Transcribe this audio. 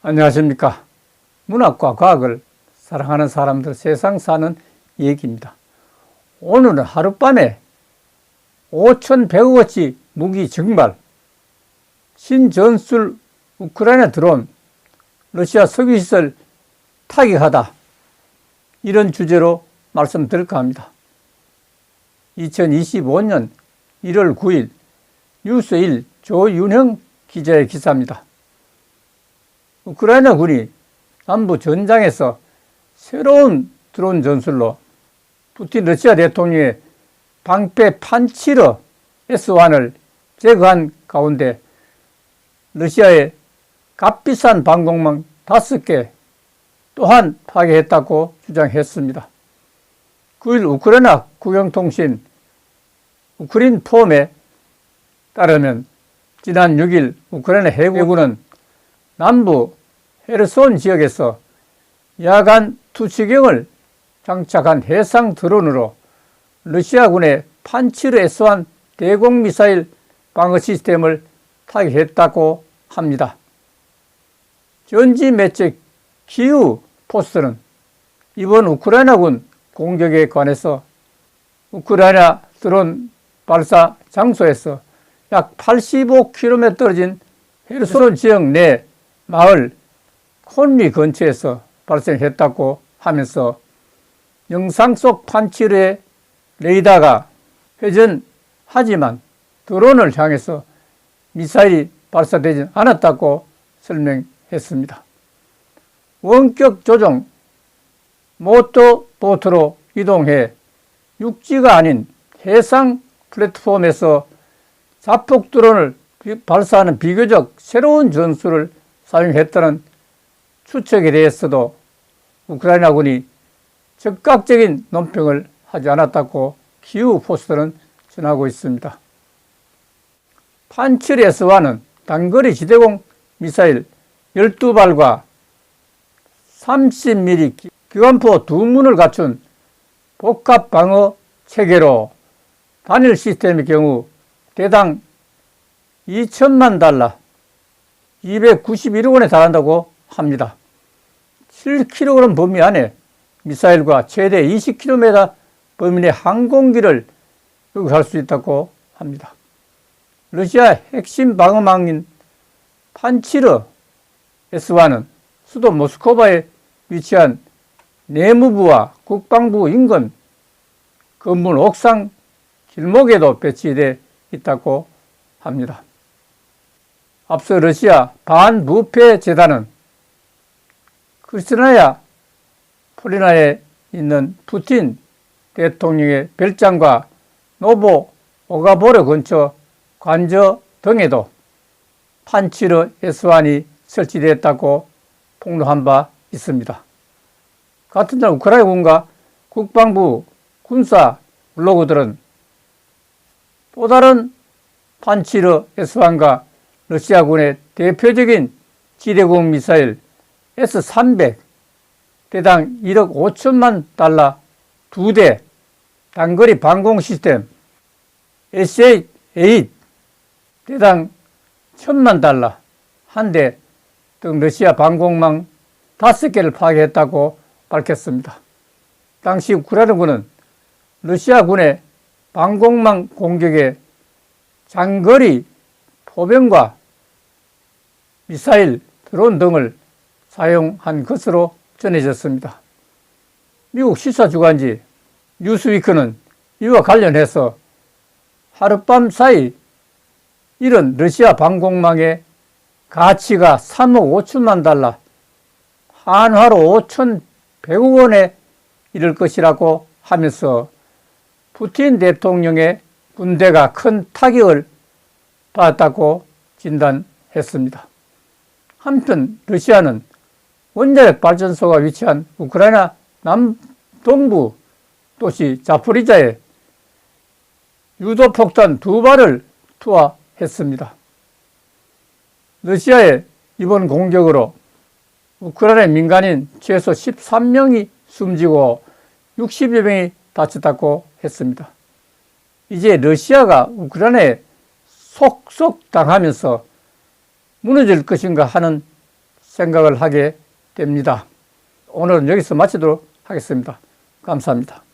안녕하십니까. 문학과 과학을 사랑하는 사람들 세상 사는 얘기입니다. 오늘은 하룻밤에 5,100억어치 무기 증발, 신전술 우크라이나 드론, 러시아 석유시설 타격하다. 이런 주제로 말씀드릴까 합니다. 2025년 1월 9일 뉴스 1 조윤형 기자의 기사입니다. 우크라이나 군이 남부 전장에서 새로운 드론 전술로 푸틴 러시아 대통령의 방패 판치러 S1을 제거한 가운데 러시아의 값비싼 방공망 5개 또한 파괴했다고 주장했습니다. 9일 우크라이나 국영통신 우크린 폼에 따르면 지난 6일 우크라이나 해군은 남부 헤르손 지역에서 야간 투치경을 장착한 해상 드론으로 러시아군의 판치르 S1 대공 미사일 방어 시스템을 타격했다고 합니다. 전지 매체 키우 포스트는 이번 우크라이나군 공격에 관해서 우크라이나 드론 발사 장소에서 약 85km 떨어진 헤르손 지역 내 마을 콘리 근처에서 발생했다고 하면서 영상 속 판치르의 레이더가 회전하지만 드론을 향해서 미사일이 발사되지 않았다고 설명 했습니다. 원격 조종 모터 보트로 이동해 육지가 아닌 해상 플랫폼에서 자폭 드론을 발사하는 비교적 새로운 전술을 사용했다는 추측에 대해서도 우크라이나군이 적극적인 논평을 하지 않았다고 기후 포스트는 전하고 있습니다. 판칠 S와는 단거리 지대공 미사일 12발과 30mm 기관포 두 문을 갖춘 복합 방어 체계로 단일 시스템의 경우 대당 2천만 달러 291억 원에 달한다고 합니다. 7kg 범위 안에 미사일과 최대 20km 범위 내 항공기를 요구할 수 있다고 합니다. 러시아 핵심 방어망인 판치르 S1은 수도 모스크바에 위치한 내무부와 국방부 인근 건물 옥상 길목에도 배치되어 있다고 합니다. 앞서 러시아 반부패 재단은 크리스나야 포리나에 있는 푸틴 대통령의 별장과 노보 오가보르 근처 관저 등에도 판치르 S1이 설치되었다고 폭로한 바 있습니다. 같은 날 우크라이나군과 국방부 군사 블로그들은 또 다른 판치르 S1과 러시아군의 대표적인 지대공 미사일 S-300 대당 1억 5천만 달러 두 대 단거리 방공 시스템 SA-8 대당 천만 달러 한 대 등 러시아 방공망 다섯 개를 파괴했다고 밝혔습니다. 당시 우크라이나군은 러시아군의 방공망 공격에 장거리 포병과 미사일, 드론 등을 사용한 것으로 전해졌습니다. 미국 시사 주간지 뉴스위크는 이와 관련해서 하룻밤 사이 이런 러시아 방공망의 가치가 3억 5천만 달러, 한화로 5,100억 원에 이를 것이라고 하면서 푸틴 대통령의 군대가 큰 타격을 받았다고 진단했습니다. 한편 러시아는 원자력 발전소가 위치한 우크라이나 남동부 도시 자포리자에 유도폭탄 두 발을 투하했습니다. 러시아의 이번 공격으로 우크라이나 민간인 최소 13명이 숨지고 60여 명이 다쳤다고 했습니다. 이제 러시아가 우크라이나에 속속 당하면서 무너질 것인가 하는 생각을 하게 됩니다. 오늘은 여기서 마치도록 하겠습니다. 감사합니다.